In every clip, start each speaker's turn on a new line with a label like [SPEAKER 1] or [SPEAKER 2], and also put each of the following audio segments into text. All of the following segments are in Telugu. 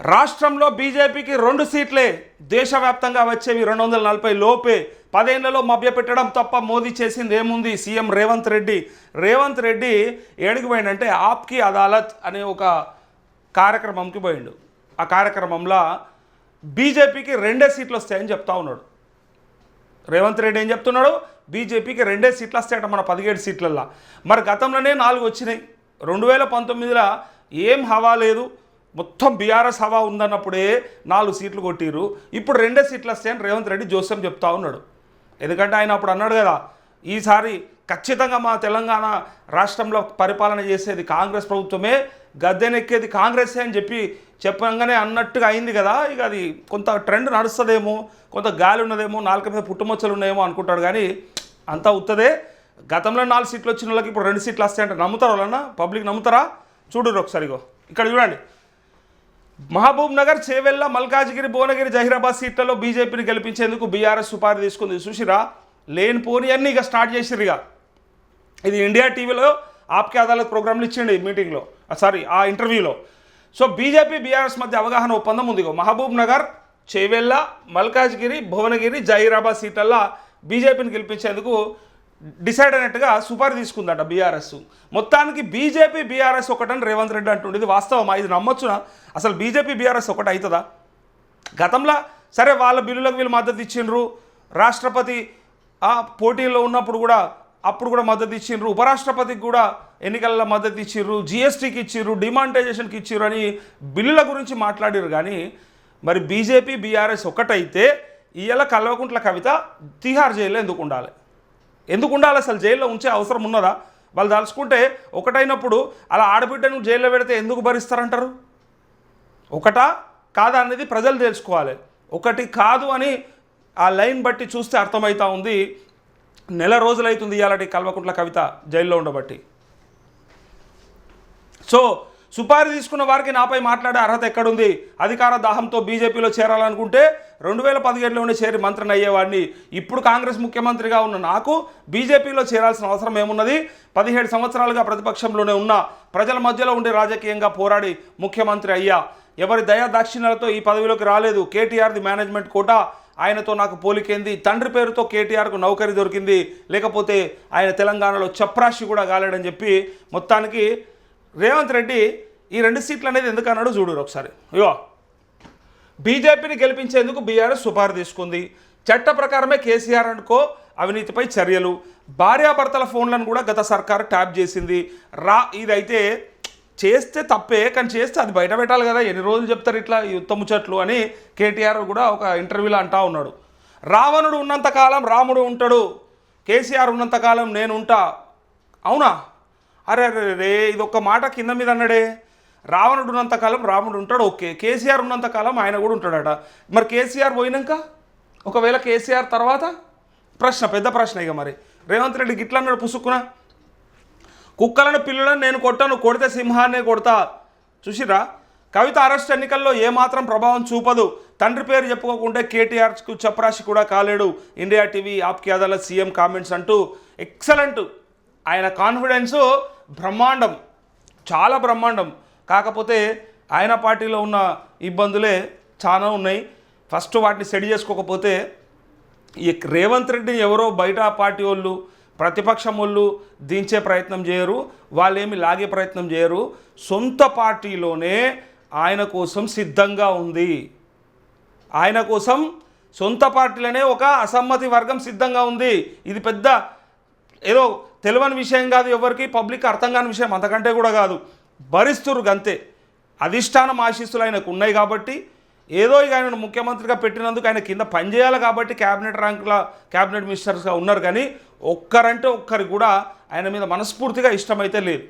[SPEAKER 1] రాష్ట్రంలో బీజేపీకి రెండు సీట్లే దేశవ్యాప్తంగా వచ్చేవి. రెండు వందల నలభై లోపే పదేళ్ళలో మభ్యపెట్టడం తప్ప మోదీ చేసింది ఏముంది? సీఎం రేవంత్ రెడ్డి. రేవంత్ రెడ్డి ఏడికి పోయిండంటే ఆప్కి అదాలత్ అనే ఒక కార్యక్రమంకి పోయిండు. ఆ కార్యక్రమంలో బీజేపీకి రెండే సీట్లు వస్తాయని చెప్తా ఉన్నాడు. రేవంత్ రెడ్డి ఏం చెప్తున్నాడు? బీజేపీకి రెండే సీట్లు వస్తాయట మన పదిహేడు సీట్లల్లో. మరి గతంలోనే నాలుగు వచ్చినాయి. రెండు వేల పంతొమ్మిదిలో ఏం హవా లేదు. మొత్తం బీఆర్ఎస్ హవా ఉందన్నప్పుడే నాలుగు సీట్లు కొట్టిరు ఇప్పుడు రెండే సీట్లు వస్తాయని రేవంత్ రెడ్డి జోస్యం చెప్తా ఉన్నాడు. ఎందుకంటే ఆయన అప్పుడు అన్నాడు కదా ఈసారి ఖచ్చితంగా మా తెలంగాణ రాష్ట్రంలో పరిపాలన చేసేది కాంగ్రెస్ ప్రభుత్వమే గద్దెనెక్కేది కాంగ్రెసే అని చెప్పి చెప్పంగానే అన్నట్టుగా అయింది కదా ఇక అది కొంత ట్రెండ్ నడుస్తుందేమో కొంత గాలి ఉన్నదేమో నాలుక మీద పుట్టుమచ్చలు ఉన్నాయేమో అనుకుంటాడు కానీ అంతా ఉత్తదే. గతంలో నాలుగు సీట్లు వచ్చిన వాళ్ళకి ఇప్పుడు రెండు సీట్లు వస్తాయంటే. నమ్ముతారు వాళ్ళన్నా? పబ్లిక్ నమ్ముతారా? చూడరు ఒకసారిగో ఇక్కడ చూడండి. మహబూబ్ నగర్ చేవెళ్ళ మల్కాజ్గిరి భువనగిరి జహీరాబాద్ సీట్లలో బీజేపీని గెలిపించేందుకు బీఆర్ఎస్ సుపారీ తీసుకుంది. చూసిరా? లేని పోని అన్నీ ఇక స్టార్ట్ చేసిరు ఇక. ఇది ఇండియా టీవీలో ఆప్కే అదాలత్ ప్రోగ్రాంలు ఇచ్చిండి ఈ మీటింగ్లో. సారీ ఆ ఇంటర్వ్యూలో. సో బీజేపీ బీఆర్ఎస్ మధ్య అవగాహన ఒప్పందం ఉంది మహబూబ్ నగర్ చేవెళ్ళ మల్కాజ్గిరి భువనగిరి జహీరాబాద్ సీట్లల్లో బీజేపీని గెలిపించేందుకు డిసైడ్ అయినట్టుగా సుపారి తీసుకుందట బీఆర్ఎస్. మొత్తానికి బీజేపీ బీఆర్ఎస్ ఒకటని రేవంత్ రెడ్డి అంటుండే ఇది వాస్తవమా? ఇది నమ్మొచ్చునా? అసలు బీజేపీ బీఆర్ఎస్ ఒకటి అవుతుందా గతంలో సరే వాళ్ళ బిల్లులకు వీళ్ళు మద్దతు ఇచ్చిండ్రు. రాష్ట్రపతి ఆ పోటీలో ఉన్నప్పుడు కూడా అప్పుడు కూడా మద్దతు ఇచ్చిండ్రు. ఉపరాష్ట్రపతికి కూడా ఎన్నికల్లో మద్దతు ఇచ్చిర్రు జిఎస్టీకి ఇచ్చిర్రు డిమానిటైజేషన్కి ఇచ్చిర్రు అని బిల్లుల గురించి మాట్లాడారు కానీ మరి బీజేపీ బీఆర్ఎస్ ఒకటైతే ఇవాళ కల్వకుంట్ల కవిత తిహార్ జైల్లో ఎందుకు ఉండాలి? ఎందుకు ఉండాలి అసలు జైల్లో ఉంచే అవసరం ఉన్నదా? వాళ్ళు తలుచుకుంటే ఒకటైనప్పుడు అలా ఆడబిడ్డను జైల్లో పెడితే ఎందుకు భరిస్తారంటారు? ఒకటా కాదా అనేది ప్రజలు తెలుసుకోవాలి. ఒకటి కాదు అని ఆ లైన్ బట్టి చూస్తే అర్థమవుతా ఉంది. నెల రోజులైతుంది ఇవాళ కల్వకుంట్ల కవిత జైల్లో ఉండబట్టి. సో సుపారీ తీసుకున్న వారికి నాపై మాట్లాడే అర్హత ఎక్కడుంది? అధికార దాహంతో బీజేపీలో చేరాలనుకుంటే రెండు వేల పదిహేడులోనే చేరి మంత్రిని అయ్యేవాడిని. ఇప్పుడు కాంగ్రెస్ ముఖ్యమంత్రిగా ఉన్న నాకు బీజేపీలో చేరాల్సిన అవసరం ఏమున్నది? పదిహేడు సంవత్సరాలుగా ప్రతిపక్షంలోనే ఉన్న ప్రజల మధ్యలో ఉండే రాజకీయంగా పోరాడి ముఖ్యమంత్రి అయ్యా. ఎవరి దయా దాక్షిణ్యాలతో ఈ పదవిలోకి రాలేదు. కేటీఆర్ది మేనేజ్మెంట్ కోటా. ఆయనతో నాకు పోలికేంది? తండ్రి పేరుతో కేటీఆర్కు నౌకరీ దొరికింది. లేకపోతే ఆయన తెలంగాణలో చప్రాషి కూడా కాలేడని చెప్పి మొత్తానికి రేవంత్ రెడ్డి ఈ రెండు సీట్లు అనేది ఎందుకు అన్నాడు చూడరు ఒకసారి. అయ్యో. బీజేపీని గెలిపించేందుకు బీఆర్ఎస్ సుపారు తీసుకుంది. చట్ట ప్రకారమే కేసీఆర్ అనుకో అవినీతిపై చర్యలు. భార్యాభర్తల ఫోన్లను కూడా గత సర్కారు ట్యాప్ చేసింది. రా ఇదైతే చేస్తే తప్పే కానీ చేస్తే అది బయట పెట్టాలి కదా. ఎన్ని రోజులు చెప్తారు ఇట్లా ఈ ముచ్చట్లు అని కేటీఆర్ కూడా ఒక ఇంటర్వ్యూలో అంటా ఉన్నాడు. రావణుడు ఉన్నంతకాలం రాముడు ఉంటాడు. కేసీఆర్ ఉన్నంతకాలం నేను ఉంటా. అవునా? అరే అరే రే ఇది ఒక్క మాట కింద మీద అన్నాడే. రావణుడు ఉన్నంతకాలం రాముడు ఉంటాడు ఓకే. కేసీఆర్ ఉన్నంతకాలం ఆయన కూడా ఉంటాడట. మరి కేసీఆర్ పోయినాక? ఒకవేళ కేసీఆర్ తర్వాత? ప్రశ్న పెద్ద ప్రశ్న ఇక మరి. రేవంత్ రెడ్డి గిట్ల అన్నాడు పుసుక్కున. కుక్కలను పిల్లలను నేను కొట్టాను కొడితే సింహాన్నే కొడతా. చూసిరా కవిత అరెస్ట్ ఎన్నికల్లో ఏమాత్రం ప్రభావం చూపదు. తండ్రి పేరు చెప్పుకోకుంటే కేటీఆర్కు చపరాశి కూడా కాలేడు. India TV Aapki Adalat CM comments అంటూ. ఎక్సలెంట్ ఆయన కాన్ఫిడెన్సు బ్రహ్మాండం చాలా బ్రహ్మాండం. కాకపోతే ఆయన పార్టీలో ఉన్న ఇబ్బందులే చాలా ఉన్నాయి. ఫస్ట్ వాటిని సెడి చేసుకోకపోతే ఈ రేవంత్ రెడ్డిని ఎవరో బయట పార్టీ వాళ్ళు ప్రతిపక్షం వాళ్ళు దించే ప్రయత్నం చేయరు వాళ్ళేమి లాగే ప్రయత్నం చేయరు. సొంత పార్టీలోనే ఆయన కోసం సిద్ధంగా ఉంది. ఆయన కోసం సొంత పార్టీలోనే ఒక అసమ్మతి వర్గం సిద్ధంగా ఉంది. ఇది పెద్ద ఏదో తెలియని విషయం కాదు ఎవరికి పబ్లిక్ అర్థం కాని విషయం అంతకంటే కూడా కాదు. భరిస్తురు గంతే. అధిష్టానం ఆశీస్సులు ఆయనకు ఉన్నాయి కాబట్టి ఏదో ఇక ఆయనను ముఖ్యమంత్రిగా పెట్టినందుకు ఆయన కింద పనిచేయాలి కాబట్టి క్యాబినెట్ ర్యాంకుల క్యాబినెట్ మినిస్టర్స్గా ఉన్నారు కానీ ఒక్కరంటే ఒక్కరికి కూడా ఆయన మీద మనస్ఫూర్తిగా ఇష్టమైతే లేదు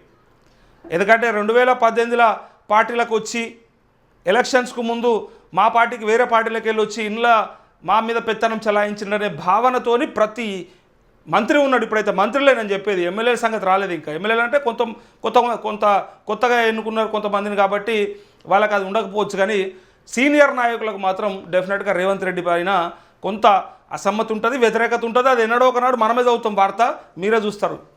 [SPEAKER 1] ఎందుకంటే రెండు వేల పద్దెనిమిదిలో పార్టీలకు వచ్చి ఎలక్షన్స్కు ముందు మా పార్టీకి వేరే పార్టీలకు వెళ్ళి వచ్చి ఇంట్లో మా మీద పెత్తనం చలాయించిందనే భావనతోని ప్రతి మంత్రి ఉన్నాడు ఇప్పుడైతే మంత్రులేనని చెప్పేది. ఎమ్మెల్యేల సంగతి రాలేదు ఇంకా. ఎమ్మెల్యేలు అంటే కొంత కొత్త కొంత కొత్తగా ఎన్నుకున్నారు కొంతమందిని కాబట్టి వాళ్ళకి అది ఉండకపోవచ్చు కానీ సీనియర్ నాయకులకు మాత్రం డెఫినెట్గా రేవంత్ రెడ్డి పైన కొంత అసమ్మతి ఉంటుంది వ్యతిరేకత ఉంటుంది. అది ఎన్నడో ఒకనాడు మనమే చదువుతాం వార్త. మీరే చూస్తారు.